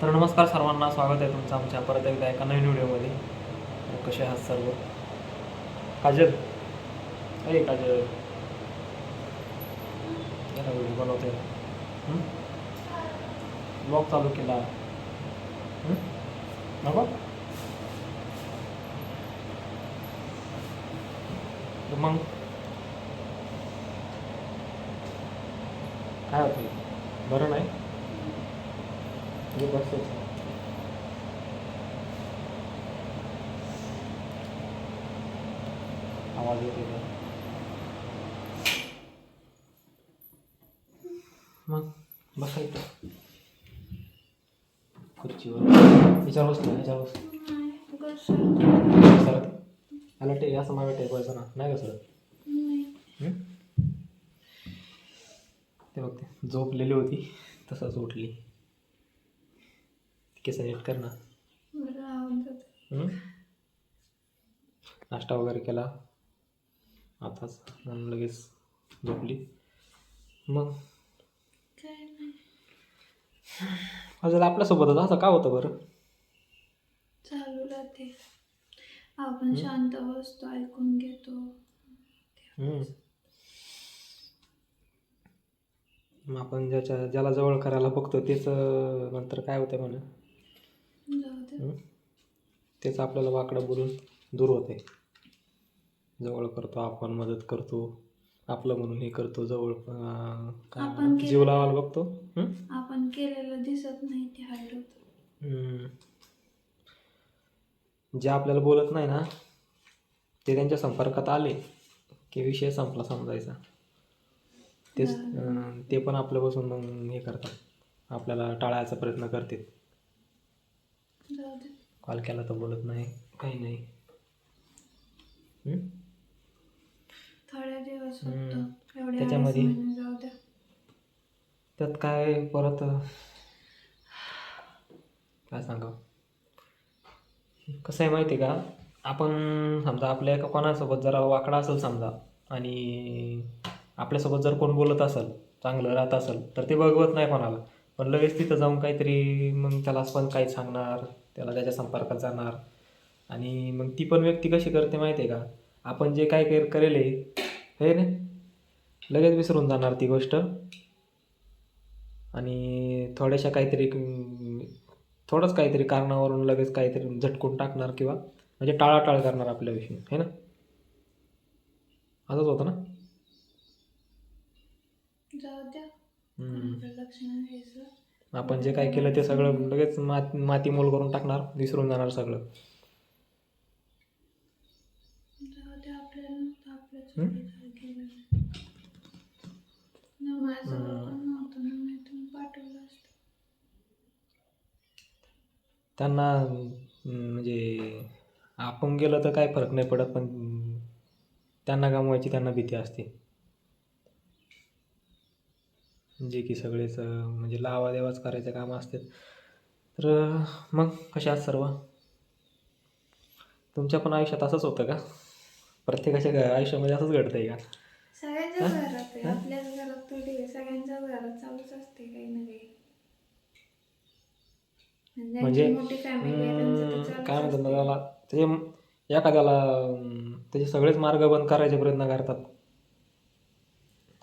तर नमस्कार सर्वांना स्वागत आहे तुमचं आमच्या परत एकदा एका नवीन व्हिडिओमध्ये. कसे आहात सर्व? काजल? अरे काजल. व्हिडिओ बनवते. ब्लॉग चालू केला. नको? तर मग? काय होतं बरं नाही? जे बसतेच आवाज येते मग बसायचं खुर्चीवर. याच्यावर बसलं याच्यावर बस. सरत आला टे असं मागे टेकवायचं ना नाही का सरत हं? ते बघ ते. झोपलेली होती तसंच उठली. केस नीट कर ना? नाश्ता वगैरे केला? आताच म्हणून लगेच झोपली. मग? अजून आपल्यासोबतच असं का होतं बरं? चालू राहते आपण शांत बसतो ऐकून घेतो. मग आपण ज्याच्या ज्याला जवळ करायला बघतो तेच नंतर काय होतं म्हणा जाऊ दे हं? तेच आपल्याला वाकडं बोलून दूर होते जवळ करतो आपण मदत करतो. आपलं म्हणून हे करतो जवळ अं, काय आपण म्हणतात, जीव केलेलं- लावायला बघतो. हं? आपण केलेलं दिसत नाही ते हाईड होत हम्म. जे आपल्याला बोलत नाही ना ते त्यांच्या संपर्कात आले की विषय संपला समजायचा. तेच अं, ते पण आपल्यापासून मग हे करतात. आपल्याला टाळायचा प्रयत्न करतात. कॉल केला तर बोलत नाही. काही नाही? थोड्या दिवस त्याच्यामध्ये- द्या. त्यात काय परत काय सांगावं? कसं आहे माहिती आहे का? आपण समजा आपल्या एका कोणासोबत जरा वाकडा असेल समजा आणि आपल्यासोबत जर कोण बोलत असेल चांगलं राहत असेल तर ते बघवत नाही कोणाला. पण लगेच तिथं जाऊन काहीतरी मग त्याला पण काही सांगणार त्याला त्याच्या संपर्कात जाणार. आणि मग ती पण व्यक्ती कशी करते माहिती आहे का? आपण जे काय कर करेल हे ना लगेच विसरून जाणार ती गोष्ट. आणि थोड्याशा काहीतरी थोडंच काहीतरी कारणावरून लगेच काहीतरी झटकून टाकणार किंवा म्हणजे टाळाटाळ करणार आपल्याविषयी है ना? असंच होतं ना? आपण जे काय केलं ते सगळं लगेच मात माती मोल करून टाकणार विसरून जाणार सगळं. त्यांना म्हणजे आपण गेलं तर काय फरक नाही पडत पण त्यांना गमवायची त्यांना भीती असते. जे की सगळेच म्हणजे लावा देवाच करायचं काम असते तर मग कशा आहात सर्व? तुमच्या पण आयुष्यात असंच होतं का? प्रत्येकाच्या आयुष्यामध्ये असंच का? सगळ्यांच्याच घरात आहे. आपल्याच घरात थोडी आहे. सगळ्यांच्याच घरात चालूच असते काही ना काही. आणि म्हणजे चालूच काय म्हणतात त्याला? त्याचे एखाद्याला त्याचे सगळेच मार्ग बंद करायचे प्रयत्न करतात.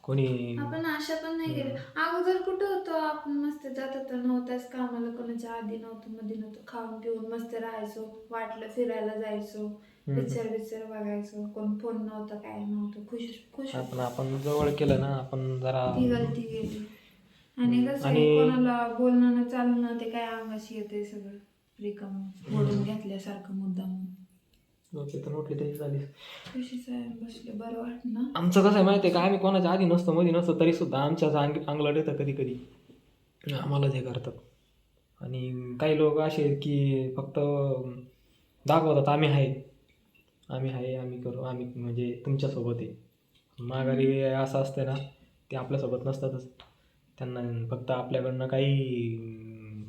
कोणी आपण आशा पण नाही केली. अगोदर कुठं होतो? आपण मस्त जात होतो नव्हताच कामाला कोणाच्या आधी नव्हतं मध्ये नव्हतं. खाऊन पिऊन मस्त राहायचो वाटलं फिरायला जायचो पिक्चर बिक्चर बघायचो. कोण फोन नव्हता काय नव्हतं खुश खुश आपण आपण जवळ केलं ना आपण जरा ती गलती गेली आणि कसं कोणाला बोलणं न चालणं ते काय अंगाशी येते सगळं. रिकाम. मोडून घेतल्यासारखं मुद्दाम ओके तर नोटली त्याची झाली. बरं आमचं कसं आहे माहिती आहे का? आम्ही कोणाच्या आधी नसतो मध्ये नसतो तरी सुद्धा आमच्या अंग अंगलट येतं कधी कधी. आम्हालाच हे करतात. आणि काही लोक असे आहेत की फक्त दाखवतात आम्ही आहे. आम्ही आहे आम्ही करू आम्ही म्हणजे तुमच्यासोबत आहे. माघारी असं असतं ना ते आपल्यासोबत नसतातच. त्यांना फक्त आपल्याकडनं काही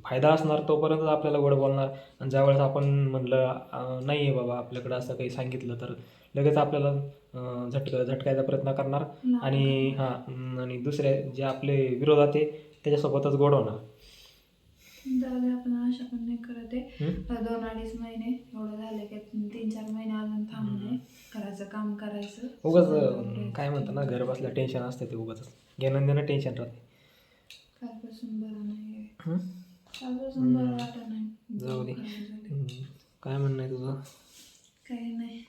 फायदा असणार तोपर्यंतच आपल्याला गोड बोलणार. आणि ज्यावेळेस आपण म्हणलं नाही आहे बाबा आपल्याकडं असं काही सांगितलं तर लगेच आपल्याला झटक झटकायचा प्रयत्न करणार. आणि हां आणि दुसरे जे आपले विरोधात आहे त्याच्यासोबतच गोड होणार. जाऊ दे आपण आशा पण नाही करत आहे. दोन अडीच महिने एवढं झालं की तीन चार महिने अजून थांबू दे घराचं काम करायचं. उगाच करायचं. काय म्हणतात ना घर बसल्या टेन्शन असते ते उगाच घेणं देणं टेन्शन राहते. कालपासून बरं नाही जाऊ दे. काय म्हणणं आहे तुझं? काही नाही.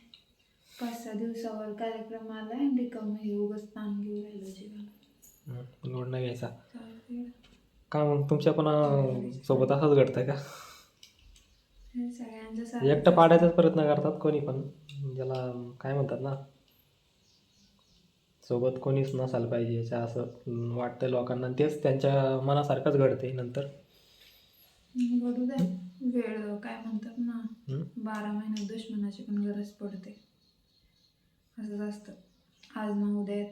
पाच सहा दिवसावर कार्यक्रम आलाय आणि रिकामं हे उगाच ताण घेऊ राहिलं जीवन. लोड नाही घ्यायचा. चालतंय. का मग? तुमच्या पण सोबत असंच घडतंय का? सगळ्यांचं एकटं पाडायचाच प्रयत्न करतात कोणी पण. ज्याला काय म्हणतात ना? सोबत कोणीच नसायला पाहिजे याच्या असं वाटतं लोकांना. तेच त्यांच्या मनासारखंच घडते नंतर. घडू दे. वेळ काय म्हणतात ना? बारा महिन्यात दुश्मनाची पण गरज पडते. असंच असतं. आज ना उद्या येत.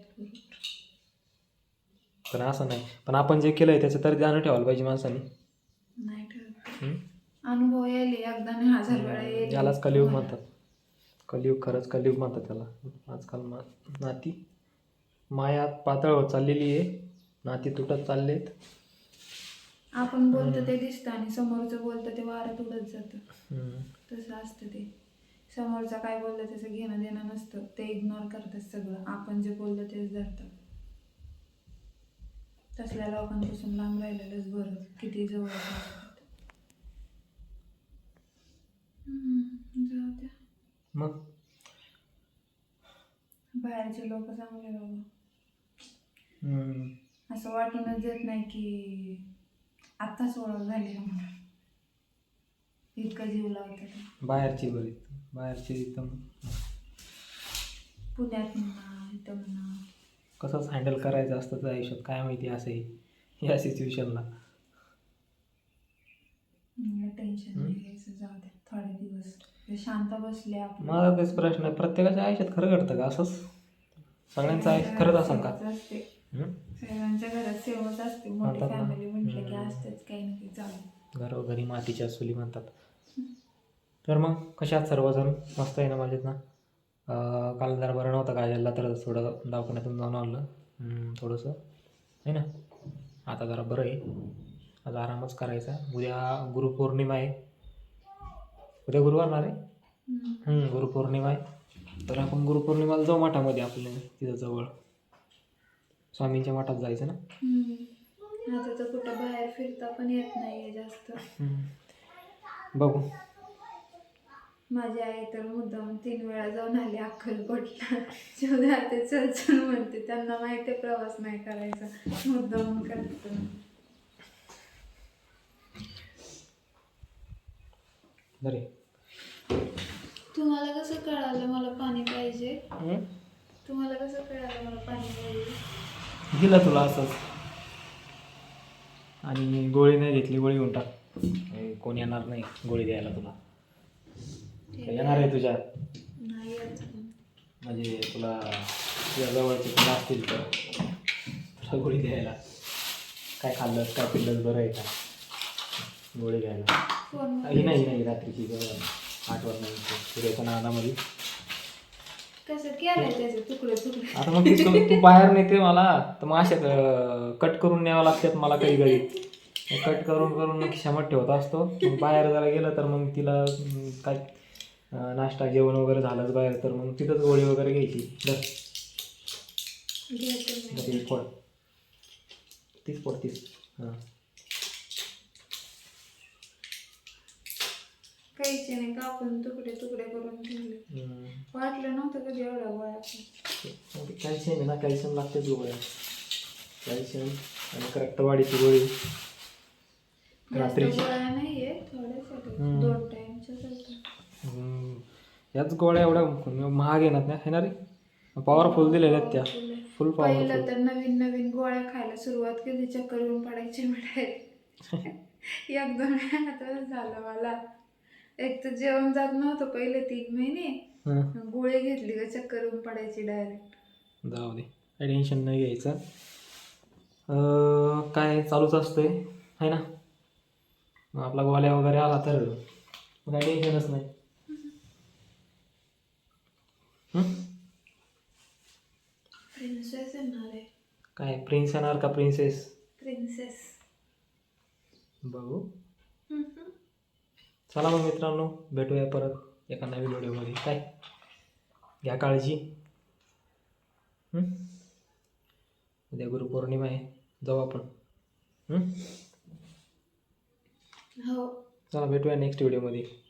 पण असं नाही. पण आपण जे केलंय त्याचं तरी ध्यान ठेवायला पाहिजे माणसाने. नाही हम्म? अनुभव येईल एकदा नाही हजार वेळा येईल यालाच कलियुग म्हणतात. कलियुग खरंच कलियुग म्हणतात त्याला आजकाल मा नाती. माया पातळ होत चाललेली आहे. नाती तुटत चाललेत. आपण बोलतो ते दिसतं आणि समोरचं बोलतं ते वाऱ्यात उडत जातं. तसं असतं ते. समोरचा काय बोललं त्याचं घेणं देणं नसतं. ते इग्नोर करतात सगळं. आपण जे बोललं तेच धरतात. तसल्या लोकांपासून लांब राहिलेलंच बरं. किती जवळ मग? बाहेरचे लोक चांगले बाबा. असं वाटूनच देत नाही की आत्ताच ओळख झाली म्हणून इतकं जीव लावतात बाहेरची बरी बाहेरची एकदम पुण्यात म्हणा इथं म्हणा. कसंच हँडल करायचं असतं त्या आयुष्यात काय माहिती असंही या सिच्युएशनला टेन्शन नाही घ्यायचं जाऊ द्या. थोडे दिवस. ते शांत बसले आपण. माझा तेच प्रश्न आहे. प्रत्येकाच्या आयुष्यात खरं घडतं का असंच? सगळ्यांचं आयुष्य खरंच असं का? असते? सगळ्यांच्या घरात सेवच असते मोठी म्हणतात ना. फॅमिली म्हटलं की हम्म. असतेच काही ना काही चालू घरोघरी मातीच्या चुली म्हणतात. तर मग कशात सर्वजण? मस्त आहे ना माझ्यात ना? अं, काल जरा बरं नव्हतं काजलला तर थोडं दवाखान्यातून जाऊन हम्म, थोडंसं. आहे ना? आता जरा बरं आहे. आज आरामच करायचा. उद्या गुरुपौर्णिमा आहे. उद्या गुरुवार ना रे. हम्म, गुरुपौर्णिमा आहे. तर आपण गुरुपौर्णिमाला जाऊ मठामध्ये आपल्या तिथं जवळ. स्वामींच्या मठात जायचं ना? हम्म. आता तर कुठं बाहेर फिरता पण येत नाहीये जास्त. हम्म. बघू. माझी आई तर मुद्दाम तीन वेळा जाऊन आली अक्कलकोटला. जेवढ्या ते चल चल म्हणते त्यांना माहिती आहे प्रवास नाही करायचा. मुद्दाम करते. बरे. तुम्हाला कसं कळालं मला पाणी पाहिजे? तुम्हाला कसं कळालं मला पाणी पाहिजे? दिलं तुला असंच. आणि गोळी नाही घेतली गोळी घेऊन टाक. हे कोण येणार नाही गोळी द्यायला तुला. येणार आहे तुझ्या. नाही येत. म्हणजे तुला तुझ्या जवळचे तुला असतील तर. तुला गोळी द्यायला. काय खाल्लंस काय पिल्लंस बरं आहे का? गोळी घ्यायला. फोन ही नाही ही नाही रात्रीची गं. आठवण नाही सूर्याच्या नादामध्ये कसं केलंय त्याचे? तुकडे तुकडे आता मग ती बाहेर नेते मला तर मग अशा कट करून न्यावं लागतात मला कधी कधी कट करून करून मग क्षमत ठेवत असतो. मग बाहेर जरा गेलं तर मग तिला अं, काय अं, नाश्ता जेवण वगैरे झालंच बाहेर तर मग तिथंच गोळी वगैरे घ्यायची. धर नाही. धर ही फोड. तीच फोड तीच. हां. काहीचे नाही कापून तुकडे तुकडे करून ठेवले. वाटलं नव्हतं कधी एवढा गोळा कॅल्शियम आहे ना कॅल्शियम लागतेच गोळ्या कॅल्शियम आणि रक्तवाढीची गोळी गोळ्या आहेत. हम्म. दोन. हम्म. याच गोळ्या एवढ्या महाग येणार नाही है ना रे पॉवरफुल दिलेल्या आहेत त्या फुल पॉवरफुल तर नवीन नवीन गोळ्या खायला सुरुवात केली चक्कर येऊन पडायची मिळाय एक दोन वेळा झालं मला एक तर जेवण जात नव्हतं पहिले तीन महिने. गोळी घेतली का चक्कर येऊन पडायची डायरेक्ट जाऊ दे काही टेन्शन नाही घ्यायचं. अं, काय चालूच असतंय है ना? मग आपला गोळ्या वगैरे आला तर मग काही टेन्शनच नाही. हं? प्रिन्सेस येणार आहे. काय प्रिन्स येणार का प्रिन्सेस प्रिन्सेस बघू. हम्म. चला मग मित्रांनो भेटूया परत एका नवीन व्हिडिओमध्ये. काय? घ्या काळजी? उद्या गुरुपौर्णिमा आहे. जाऊ आपण? हो? चला भेटूया नेक्स्ट व्हिडिओमध्ये.